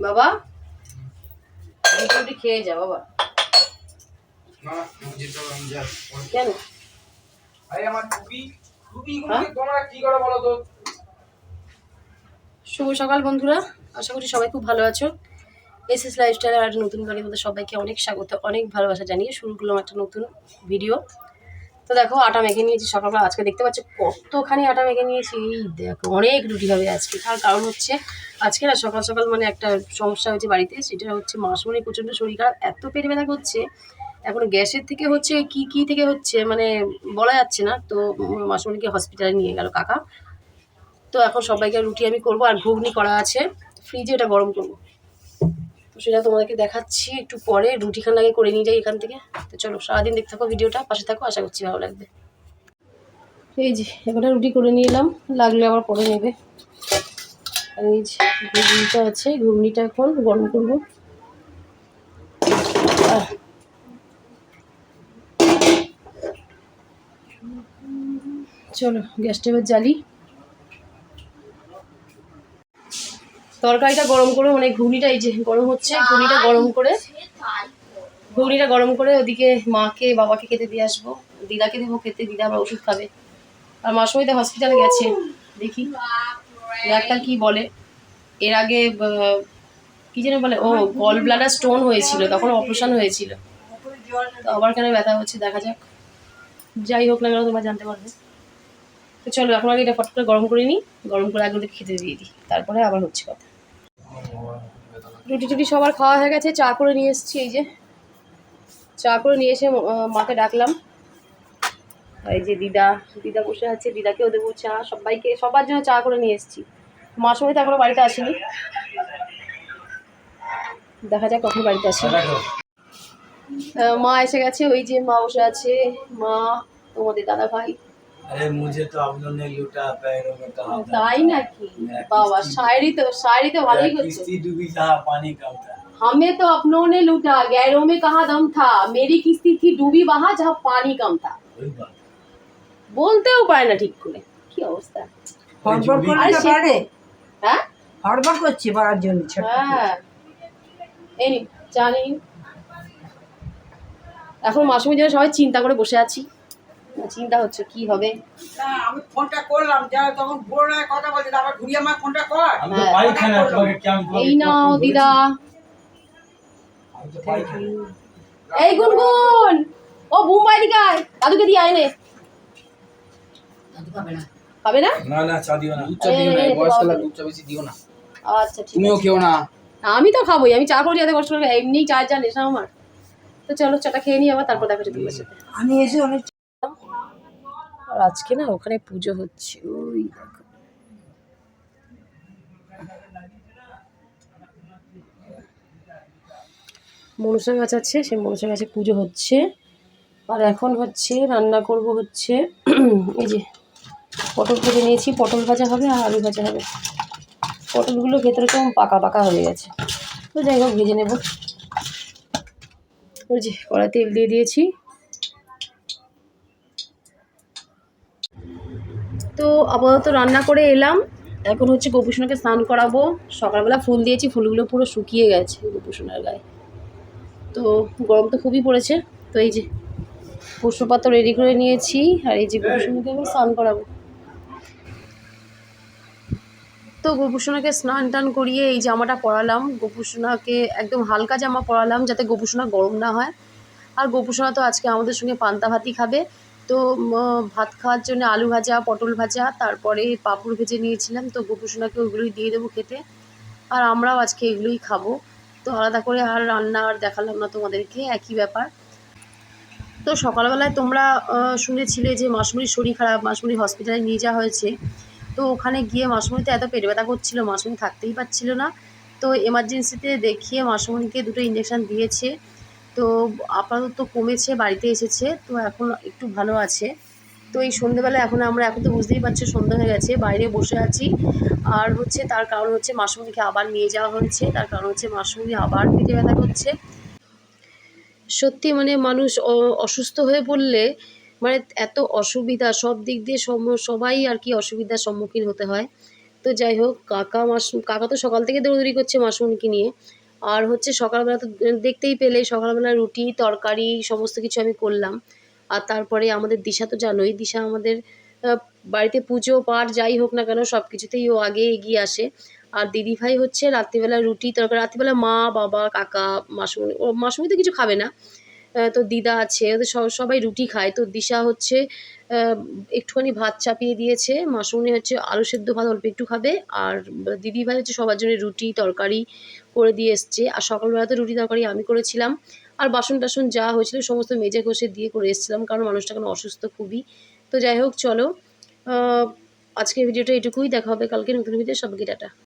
বাবা রুটি খেয়ে যা বাবা। কেন? আরে হ্যাঁ? শুভ সকাল বন্ধুরা আশা করি সবাই খুব ভালো আছো। এস এস লাইফস্টাইলের একটা নতুন গাড়ির মধ্যে সবাইকে অনেক স্বাগত অনেক ভালোবাসা জানিয়ে শুরু করলাম একটা নতুন ভিডিও তো দেখো আটা মেখে নিয়েছি সকালবেলা। আজকে দেখতে পাচ্ছ কতখানি আটা মেখে নিয়েছি। এই দেখো, অনেক রুটি হবে আজকে। তার কারণ হচ্ছে, আজকে না সকাল সকাল মানে একটা সমস্যা হয়েছে বাড়িতে, সেটা হচ্ছে মাসমণি প্রচণ্ড শরীর খারাপ, এত পেট ব্যথা করছে। এখন গ্যাসের থেকে হচ্ছে কি কি থেকে হচ্ছে মানে বলা যাচ্ছে না। তো মাসমণিকে হসপিটালে নিয়ে গেল কাকা। তো এখন সবাইকে রুটি আমি করব, আর ঘুগনি করা আছে। ফ্রিজে এটা গরম করব। সেটা তোমাদেরকে দেখাচ্ছি, একটু পরে রুটিখান আগে করে নিয়ে যাই এখান থেকে। তো চলো, সারাদিন দেখতে থাকো ভিডিওটা, পাশে থাকো, আশা করছি ভালো লাগবে। এই যে, এখানে রুটি করে নিয়ে এলাম, লাগলে আবার পরে নেবে। এই যে, ঘুগনিটা আছে, ঘুগনিটা এখন গরম করব। চলো, গ্যাসটা এবার জ্বালি। তরকারিটা গরম করে মানে ঘুগনিটা এই যে গরম হচ্ছে, ঘুগনিটা গরম করে, ঘুগনিটা গরম করে ওদিকে মাকে, বাবাকে খেতে দিয়ে আসব। দিদাকে দেবো খেতে, দিদা আবার ওষুধ খাবে। আর মাসময় তো হসপিটালে গেছে, দেখি। ডাক্তার কি বলে? এর আগে কি যেন বলে? ও গল ব্লাডার স্টোন হয়েছিল, তখন অপারেশন হয়েছিল। তো আবার কেন ব্যথা হচ্ছে, দেখা যাক। যাই হোক না কেন, তোমরা জানতে পারবে। তো চলো, এখন আগে এটা ফট করে গরম করে নিই, গরম করে আগে ওদের খেতে দিয়ে দিই। তারপরে আবার হচ্ছে কথা। রুটি টুটি সবার খাওয়া হয়ে গেছে চা করে নিয়ে এসেছি এই যে। চা করে নিয়ে এসে মাকে ডাকলাম। এই যে দিদা দিদা বসে আছে দিদাকেও দেবো চা সবাইকে সবার জন্য চা করে নিয়ে এসেছি। মার সময় তো এখনও বাড়িতে আসেনি। দেখা যাক কখন বাড়িতে আসে। মা এসে গেছে ওই যে মা বসে আছে। মা তোমাদের দাদা ভাই अरे मुझे तो आप लोगों ने लूटा पैरों में कहा था তাই নাকি বাবা শায়রি তো শায়রি তো ভালোই করছে किश्ती डूबी जहाँ पानी कम था हमें तो अपनों ने लूटा गैरों में कहा दम था मेरी किस्ती थी डूबी वहां जहाँ पानी कम था वही बात বলতেও পারে না ঠিক করে কি অবস্থা হড়বড় আর করতে সে- পারে হ্যাঁ হড়বড় করছে পারার জন্য ছোট্ট হ্যাঁ এই নিন, চা নিন এখন মাসুমির জন্য সবাই চিন্তা করে বসে আছি চিন্তা হচ্ছে কি হবে? আমি ফোনটা করলাম তখন কথা বলছে ঘুরিয়ে আমার ফোনটা কর। হ্যাঁ, এই নাও দিদা। এই গুনগুন ও বুম্বাই দিকায় দাদুকে দিয়ে আয় নে। পাবে না। না? না চা দিও না। দিও না বয়স্ক লাগে বেশি দিও না। আচ্ছা ঠিক তুমিও না। আমি তো খাবোই আমি চা করি যাতে কষ্ট করে এমনি চা যা নেশা আমার। তো চলো চাটা খেয়ে নিই আবার তারপর দেখা যাবে আমি এসে অনেক আর আজকে না ওখানে পুজো হচ্ছে, ওই দেখো। মনসা গাছ আছে, সেই মনসা গাছে পুজো হচ্ছে। আর এখন হচ্ছে রান্না করব হচ্ছে, এই যে পটল ভেজে নিয়েছি, পটল ভাজা হবে আর আলু ভাজা হবে। পটলগুলো ভেতরে কেমন পাকা পাকা হয়ে গেছে। তো যাই হোক, ভেজে নেব। ওই যে কড়াই তেল দিয়ে দিয়েছি। তো আপাতত রান্না করে এলাম। এখন হচ্ছে গোপুসোনাকে স্নান করাবো। সকালবেলা ফুল দিয়েছি, ফুলগুলো পুরো শুকিয়ে গেছে গোপুসোনার গায়ে। তো গরম তো খুবই পড়েছে। তো এই যে পুষ্পপাত্র রেডি করে নিয়েছি, আর এই যে গোপুসোনাকে এখন স্নান করাবো। তো গোপুসোনাকে স্নান টান করিয়ে এই জামাটা পরালাম। গোপুসোনাকে একদম হালকা জামা পরালাম যাতে গোপুসোনা গরম না হয়। আর গোপুসোনা তো আজকে আমাদের সঙ্গে পান্তা ভাতই খাবে। তো ভাত খাওয়ার জন্য আলু ভাজা, পটল ভাজা, তারপরে পাঁপড় ভেজে নিয়েছিলাম। তো গোপুসোনাকে ওইগুলোই দিয়ে দেবো খেতে। আর আমরাও আজকে এগুলোই খাব। তো আলাদা করে আর রান্না আর দেখালাম না তোমাদেরকে, একই ব্যাপার। তো সকালবেলায় তোমরা শুনেছিলে যে মাসমুরির শরীর খারাপ মাসমুরি হসপিটালে নিয়ে যাওয়া হয়েছে। তো ওখানে গিয়ে মাসমুরিতে এত পেট ব্যথা করছিল মাসমুরি থাকতেই পারছিল না। তো এমার্জেন্সিতে দেখিয়ে মাসমুরিকে দুটো ইঞ্জেকশন দিয়েছে। তো আপাতত কমেছে, বাড়িতে এসেছে, তো এখন একটু ভালো আছে। তো এই সন্ধ্যেবেলা এখন আমরা, এখন তো বুঝতেই পারছ, সন্ধ্যা হয়ে গেছে, বাইরে বসে আছি। আর হচ্ছে তার কারণ হচ্ছে মাসমুনিকে আবার নিয়ে যাওয়া হয়েছে, তার কারণ হচ্ছে মাসমুনি আবার পেটে ব্যথা করছে। সত্যি মানে মানুষ অসুস্থ হয়ে পড়লে মানে এত অসুবিধা, সব দিক দিয়ে সবাই আর কি অসুবিধার সম্মুখীন হতে হয়। তো যাই হোক, কাকা মাসু, কাকা তো সকাল থেকে দৌড়দৌড়ি করছে মাসুমনিকে নিয়ে। আর হচ্ছে সকালবেলা তো দেখতেই পেলে, সকালবেলা রুটি, তরকারি, সমস্ত কিছু আমি করলাম। আর তারপরে আমাদের দিশা তো জানোই, দিশা আমাদের বাড়িতে পুজো পাঠ যাই হোক না কেন সব কিছুতেই ও আগে এগিয়ে আসে। আর দিদিভাই হচ্ছে রাত্রিবেলা রুটি, তরকারি, রাত্রিবেলা মা, বাবা, কাকা মাসুমি ও মাসুমি তো কিছু খাবে না। তো দিদা আছে, ওদের সব- সবাই রুটি খায়। তো দিশা হচ্ছে একটুখানি ভাত চাপিয়ে দিয়েছে। মাসুমনি হচ্ছে আলু সেদ্ধ ভাত অল্প একটু খাবে, আর দিদিভাই হচ্ছে সবার জন্য রুটি, তরকারি করে দিয়ে এসছে। আর সকালবেলাতে রুটি, তরকারি আমি করেছিলাম। আর বাসন টাসন যা হয়েছিল সমস্ত মেজে ঘষে দিয়ে করে এসেছিলাম, কারণ মানুষটা এখন অসুস্থ খুবই। তো যাই হোক, চলো আজকের ভিডিওটা এটুকুই। দেখা হবে কালকে নতুন ভিডিও সবাইকে টাটা।